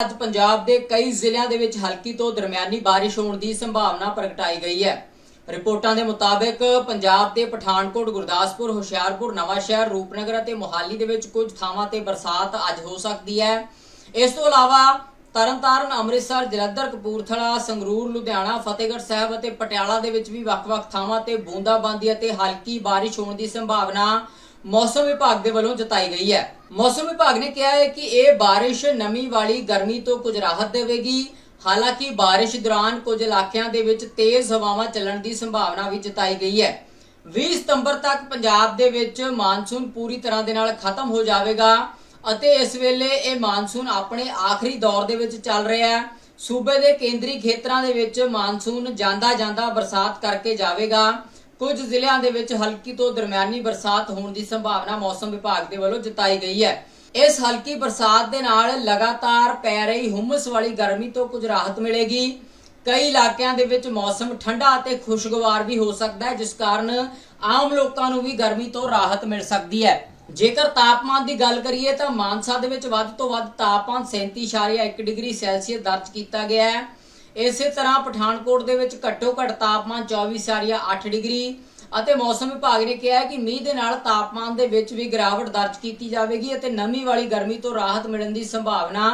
ਅੱਜ ਪੰਜਾਬ ਦੇ ਕਈ ਜ਼ਿਲ੍ਹਿਆਂ ਦੇ ਵਿੱਚ ਹਲਕੀ ਤੋਂ ਦਰਮਿਆਨੀ ਬਾਰਿਸ਼ ਹੋਣ ਦੀ ਸੰਭਾਵਨਾ ਪ੍ਰਗਟਾਈ ਗਈ ਹੈ। ਰਿਪੋਰਟਾਂ ਦੇ ਮੁਤਾਬਕ ਪੰਜਾਬ ਦੇ ਪਠਾਨਕੋਟ, ਗੁਰਦਾਸਪੁਰ, ਹੁਸ਼ਿਆਰਪੁਰ, ਨਵਾਂਸ਼ਹਿਰ, ਰੂਪਨਗਰ ਅਤੇ ਮੋਹਾਲੀ ਦੇ ਵਿੱਚ ਕੁਝ ਥਾਵਾਂ ਤੇ ਬਰਸਾਤ ਅੱਜ ਹੋ ਸਕਦੀ ਹੈ। ਇਸ ਤੋਂ ਇਲਾਵਾ ਤਰਨਤਾਰਨ, ਅੰਮ੍ਰਿਤਸਰ, ਜਲੰਧਰ, ਕਪੂਰਥਲਾ, ਸੰਗਰੂਰ, ਲੁਧਿਆਣਾ, ਫਤਿਹਗੜ੍ਹ ਸਾਹਿਬ ਅਤੇ ਪਟਿਆਲਾ ਦੇ ਵਿੱਚ ਵੀ ਵੱਖ-ਵੱਖ ਥਾਵਾਂ ਤੇ ਬੂੰਦਾਬਾਂਦੀ ਅਤੇ ਹਲਕੀ ਬਾਰਿਸ਼ ਹੋਣ ਦੀ ਸੰਭਾਵਨਾ ਮੌਸਮ ਵਿਭਾਗ ਦੇ ਵੱਲੋਂ ਜਤਾਈ ਗਈ ਹੈ। ਮੌਸਮ ਵਿਭਾਗ ਨੇ ਕਿਹਾ ਹੈ ਕਿ ਇਹ ਬਾਰਿਸ਼ ਨਮੀ ਵਾਲੀ ਗਰਮੀ ਤੋਂ ਕੁਝ ਰਾਹਤ ਦੇਵੇਗੀ। ਹਾਲਾਂਕਿ ਬਾਰਿਸ਼ ਦੌਰਾਨ ਕੁਝ ਇਲਾਕਿਆਂ ਦੇ ਵਿੱਚ ਤੇਜ਼ ਹਵਾਵਾਂ ਚੱਲਣ ਦੀ ਸੰਭਾਵਨਾ ਵੀ ਜਤਾਈ ਗਈ ਹੈ। 20 ਸਤੰਬਰ ਤੱਕ ਪੰਜਾਬ ਦੇ ਵਿੱਚ ਮਾਨਸੂਨ ਪੂਰੀ ਤਰ੍ਹਾਂ ਦੇ ਨਾਲ ਖਤਮ ਹੋ ਜਾਵੇਗਾ ਅਤੇ ਇਸ ਵੇਲੇ ਇਹ ਮਾਨਸੂਨ ਆਪਣੇ ਆਖਰੀ ਦੌਰ ਦੇ ਵਿੱਚ ਚੱਲ ਰਿਹਾ ਹੈ। ਸੂਬੇ ਦੇ ਕੇਂਦਰੀ ਖੇਤਰਾਂ ਦੇ ਵਿੱਚ ਮਾਨਸੂਨ ਜਾਂਦਾ ਜਾਂਦਾ ਬਰਸਾਤ ਕਰਕੇ ਜਾਵੇਗਾ। ਕੁਝ ਜ਼ਿਲ੍ਹਿਆਂ ਦੇ ਵਿੱਚ ਹਲਕੀ ਤੋਂ ਦਰਮਿਆਨੀ ਬਰਸਾਤ ਹੋਣ ਦੀ ਸੰਭਾਵਨਾ ਮੌਸਮ ਵਿਭਾਗ ਦੇ ਵੱਲੋਂ ਜਤਾਈ ਗਈ ਹੈ। ਇਸ ਹਲਕੀ ਬਰਸਾਤ ਦੇ ਨਾਲ ਲਗਾਤਾਰ ਪੈ ਰਹੀ ਹੁਮਸ ਵਾਲੀ ਗਰਮੀ ਤੋਂ ਕੁਝ ਰਾਹਤ ਮਿਲੇਗੀ। ਕਈ ਇਲਾਕਿਆਂ ਦੇ ਵਿੱਚ ਮੌਸਮ ਠੰਡਾ ਅਤੇ ਖੁਸ਼ਗਵਾਰ ਵੀ ਹੋ ਸਕਦਾ ਹੈ, ਜਿਸ ਕਾਰਨ ਆਮ ਲੋਕਾਂ ਨੂੰ ਵੀ ਗਰਮੀ ਤੋਂ ਰਾਹਤ ਮਿਲ ਸਕਦੀ ਹੈ। ਜੇਕਰ ਤਾਪਮਾਨ ਦੀ ਗੱਲ ਕਰੀਏ ਤਾਂ ਮਾਨਸਾ ਦੇ ਵਿੱਚ ਵੱਧ ਤੋਂ ਵੱਧ ਤਾਪਮਾਨ 37.1 ਡਿਗਰੀ ਸੈਲਸੀਅਸ ਦਰਜ ਕੀਤਾ ਗਿਆ ਹੈ। ਇਸੇ ਤਰ੍ਹਾਂ ਪਠਾਨਕੋਟ ਦੇ ਵਿੱਚ ਘੱਟੋ ਘੱਟ ਤਾਪਮਾਨ 24.8 ਡਿਗਰੀ ਅਤੇ ਮੌਸਮ ਵਿਭਾਗ ਨੇ ਕਿਹਾ ਹੈ ਕਿ ਮੀਂਹ ਦੇ ਨਾਲ ਤਾਪਮਾਨ ਦੇ ਵਿੱਚ ਵੀ ਗਿਰਾਵਟ ਦਰਜ ਕੀਤੀ ਜਾਵੇਗੀ ਅਤੇ ਨਮੀ ਵਾਲੀ ਗਰਮੀ ਤੋਂ ਰਾਹਤ ਮਿਲਣ ਦੀ ਸੰਭਾਵਨਾ